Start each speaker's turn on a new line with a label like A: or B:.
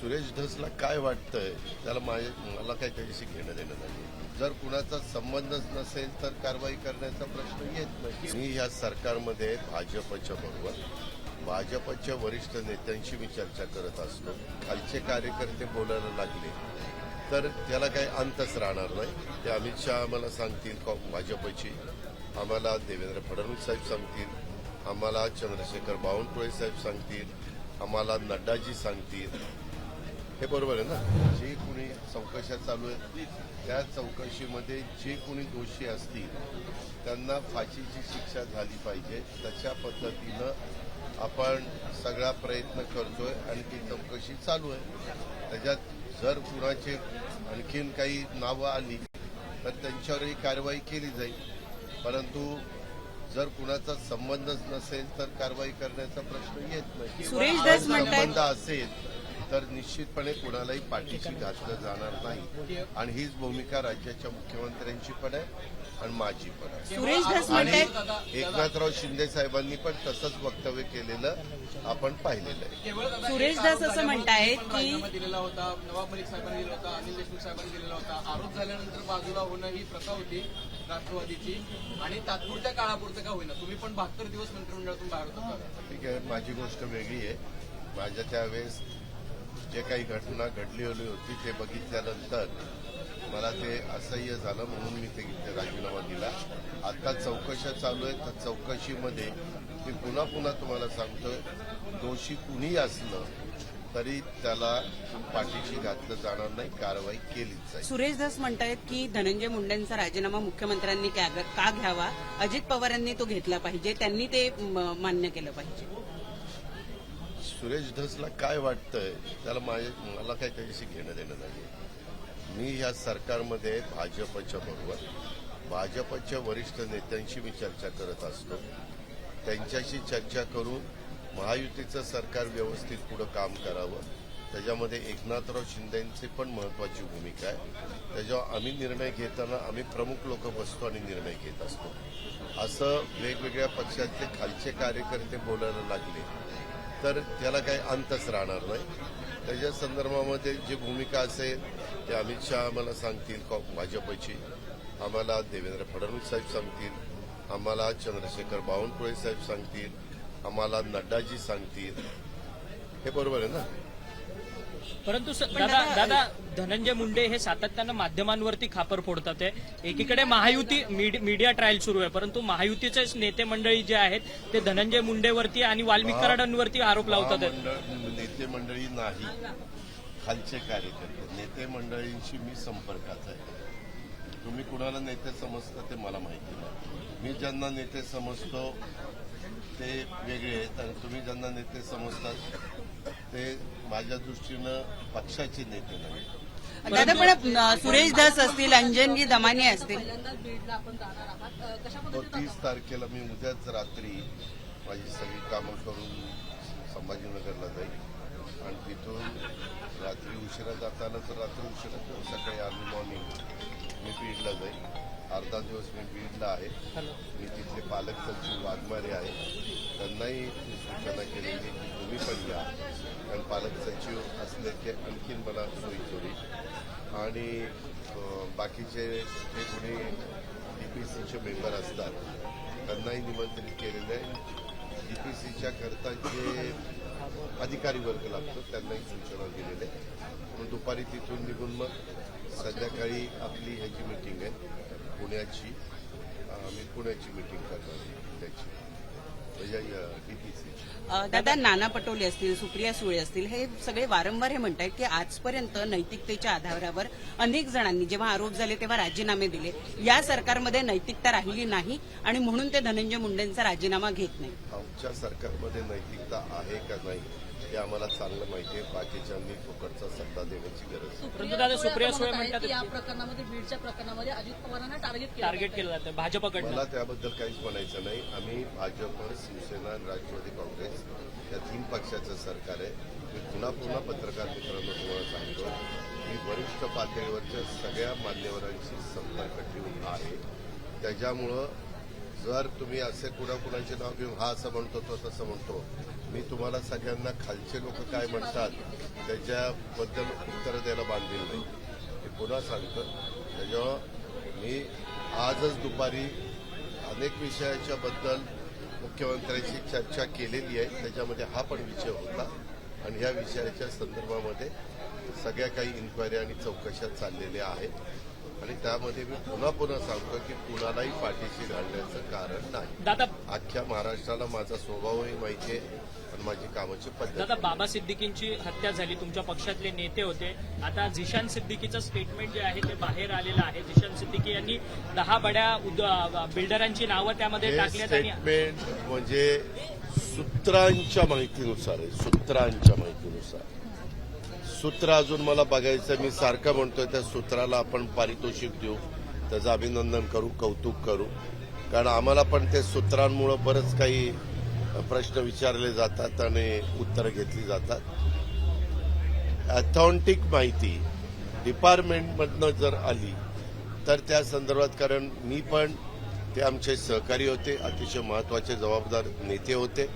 A: सुरेश धसला काय वाटतंय? त्याला माझे मला काही त्याच्याशी घेणं देणं नाही. जर कुणाचा संबंधच नसेल तर कारवाई करण्याचा प्रश्न येत नाही. मी ह्या सरकारमध्ये भाजपच्या बरोबर भाजपच्या वरिष्ठ नेत्यांशी मी चर्चा करत असलो खालचे कार्यकर्ते बोलायला लागले तर त्याला काही अंतच राहणार नाही. ते अमित शहा आम्हाला सांगतील भाजपची. आम्हाला देवेंद्र फडणवीस साहेब सांगतील. आम्हाला चंद्रशेखर बावनकुळे साहेब सांगतील. आम्हाला नड्डाजी सांगतील. हे बरोबर आहे ना? जे कुणी चौकशा चालू आहेत त्या चौकशीमध्ये जे कुणी दोषी असतील त्यांना फाशीची शिक्षा झाली पाहिजे. तशा पद्धतीनं आपण सगळा प्रयत्न करतोय आणि ती चौकशी चालू आहे. त्याच्यात जर कुणाचे आणखीन काही नावं आली तर त्यांच्यावरही कारवाई केली जाईल. परंतु जर कुणाचा संबंधच नसेल तर कारवाई करण्याचा प्रश्न येत नाही. संबंध असेल तर निश्चितपणे कुणालाही पाठीशी घातलं जाणार नाही. आणि हीच भूमिका राज्याच्या मुख्यमंत्र्यांची पण आहे आणि माझी पण आहे. आणि
B: म्हणतायत
A: एकनाथराव शिंदे साहेबांनी पण तसंच वक्तव्य केलेलं आपण पाहिलेलं आहे.
B: सुरेश दास असं म्हणतायत की-
C: दिलेला होता नवाब मलिक साहेबांनी दिला होता अनिल देशमुख साहेबांनी दिलेला होता. आरोप झाल्यानंतर बाजूला होणं ही प्रथा होती राष्ट्रवादीची. आणि तात्पुरत्या काळापुरतं का होईना. तुम्ही पण बहात्तर दिवस मंत्रिमंडळातून बाहेर होता.
A: ठीक आहे माझी गोष्ट वेगळी आहे. माझ्या त्यावेळेस जे काही घटना घडलेली होती ते बघितल्यानंतर मला ते असह्य झालं म्हणून मी ते राजीनामा दिला. आता चौकशा चालू आहेत. त्या चौकशीमध्ये मी पुन्हा पुन्हा तुम्हाला सांगतोय दोषी कुणी असलं तरी त्याला पाठीशी घातलं जाणार नाही कारवाई केलीच जाईल.
B: सुरेश दास म्हणतायत की धनंजय मुंडेंचा राजीनामा मुख्यमंत्र्यांनी का का घ्यावा? अजित पवारांनी तो घेतला पाहिजे. त्यांनी ते म, मान्य केलं पाहिजे.
A: सुरेश धसला काय वाटतंय? त्याला माझ्या मला काही त्याच्याशी घेणं देणं नाही मी ह्या सरकारमध्ये भाजपच्या बरोबर भाजपच्या वरिष्ठ नेत्यांशी मी चर्चा करत असतो. त्यांच्याशी चर्चा करून महायुतीचं सरकार व्यवस्थित पुढं काम करावं. त्याच्यामध्ये एकनाथराव शिंदेची पण महत्वाची भूमिका आहे. त्याच्यावर आम्ही निर्णय घेताना आम्ही प्रमुख लोक बसतो आणि निर्णय घेत असतो. असं वेगवेगळ्या पक्षातले खालचे कार्यकर्ते बोलायला लागले. तर त्याला काही अंतच राहणार नाही. त्याच्या संदर्भामध्ये जी भूमिका असेल ते अमित शहा आम्हाला सांगतील भाजपची. आम्हाला देवेंद्र फडणवीस साहेब सांगतील. आम्हाला चंद्रशेखर बावनकुळे साहेब सांगतील. आम्हाला नड्डाजी सांगतील. हे बरोबर आहे ना?
D: परंतु स- दादा
B: दादा-
D: धनंजय मुंडे हे सातत्यानं माध्यमांवरती खापर फोडतात आहे. एकीकडे महायुती मीड- मीडिया ट्रायल सुरू आहे परंतु महायुतीचे नेते मंडळी जे आहेत ते धनंजय मुंडेवरती आणि वाल्मिक कराडांवरती आरोप लावतात.
A: महामंडळ नेते मंडळी नाही. खालचे कार्यकर्ते. नेते मंडळींशी मी संपर्कात आहे. तुम्ही कुणाला नेते समजता ते मला माहिती नाही. मी ज्यांना नेते समजतो ते वेगळे आहेत. आणि तुम्ही ज्यांना नेते समजतात ते माझ्या दृष्टीनं पक्षाचे नेते नाही
B: दादा पण सुरेश धस असतील अंजनजी दमाने असतील?
A: तीस तारखेला मी उद्याच रात्री माझी सगळी कामं करून संभाजीनगरला जाईल. आणि तिथून रात्री उशिरा जाताना तर रात्री उशिरा सकाळी अर्ली मॉर्निंग मी बीडला जाईल. अर्धा दिवस मी बीडला आहे. मी तिथले पालक सचिव वाघमारे आहे. त्यांनाही सूचना केलेली की तुम्ही पण या. कारण पालक सचिव असले की आणखीन मला सोयी होईल आणि बाकीचे जे कोणी डीपीसीचे मेंबर असतात त्यांनाही निमंत्रित केलेलं आहे. डीपीसीच्या करता जे अधिकारी वर्ग लागतो त्यांनाही सूचना दिलेल्या आहे म्हणून दुपारी तिथून निघून मग संध्याकाळी आपली ह्याची मिटिंग आहे. पुण्याची आम्ही पुण्याची मिटिंग करणार त्याची. म्हणजे
B: दादा नाना पटोले असतील सुप्रिया सुळे असतील हे सगळे वारंवार हे म्हणतायत की आजपर्यंत नैतिकतेच्या आधारावर अनेक जणांनी जेव्हा आरोप झाले तेव्हा राजीनामे दिले. या सरकारमध्ये नैतिकता राहिली नाही आणि म्हणून ते धनंजय मुंडेंचा राजीनामा घेत नाही.
A: आमच्या सरकारमध्ये नैतिकता आहे का नाही हे आम्हाला चांगलं माहिती आहे. बाकीच्यांनी फुकटचा सत्ता देण्याची गरज.
D: परंतु दादा सुप्रिया सुळे म्हणतात
E: या प्रकरणामध्ये बीडच्या प्रकरणामध्ये अजित पवारांना टार्गेट केलं
D: टार्गेट केलं जातं भाजपकडनं.
A: मला त्याबद्दल काहीच म्हणायचं नाही. आम्ही भाजप शिवसेना आणि राष्ट्रवादी काँग्रेस या तीन पक्षाचं सरकार आहे. मी पुन्हा पुन्हा पत्रकार मित्रांनो तुम्हाला सांगतो की वरिष्ठ पातळीवरच्या सगळ्या मान्यवरांशी संपर्क ठेवून आहे. त्याच्यामुळं जर तुम्ही असे कुणाकुणाचे नाव घेऊन हा असं म्हणतो तो तसं म्हणतो मी तुम्हाला सगळ्यांना खालचे लोक काय म्हणतात त्याच्याबद्दल उत्तर द्यायला बांधील नाही. मी पुन्हा सांगतो त्याच्यावर मी आजच दुपारी अनेक विषयाच्या बद्दल मुख्यमंत्र्यांशी चर्चा केलेली आहे. त्याच्यामध्ये हा पण विषय होता आणि ह्या विषयाच्या संदर्भामध्ये सगळ्या काही इन्क्वायरी आणि चौकशा चाललेल्या आहेत. आणि त्यामध्ये मी पुन्हा पुन्हा सांगतो की कुणालाही पाठीशी घालण्याचं कारण नाही.
D: दादा
A: अख्ख्या महाराष्ट्राला माझा स्वभावही माहिती आहे आणि माझी कामाची पद्धत
D: दादा बाबा सिद्दीकींची हत्या झाली तुमच्या पक्षातले नेते होते. आता झिशान सिद्दीकीचं स्टेटमेंट जे आहे ते बाहेर आलेलं आहे. झिशान सिद्दीकी यांनी दहा बड्या बिल्डरांची नावं त्यामध्ये टाकल्यात आणि
A: स्टेटमेंट म्हणजे सूत्रांच्या माहितीनुसार आहे सूत्रांच्या माहितीनुसार. सूत्र अजून मला बघायचं मी सारखं म्हणतोय त्या सूत्राला आपण पारितोषिक देऊ. त्याचं अभिनंदन करू कौतुक करू. कारण आम्हाला पण ते सूत्रांमुळं बरंच काही प्रश्न विचारले जातात आणि उत्तरं घेतली जातात. अथॉन्टिक माहिती. डिपार्टमेंटमधनं जर आली तर त्या संदर्भात कारण मी पण ते आमचे सहकारी होते अतिशय महत्त्वाचे जबाबदार नेते होते.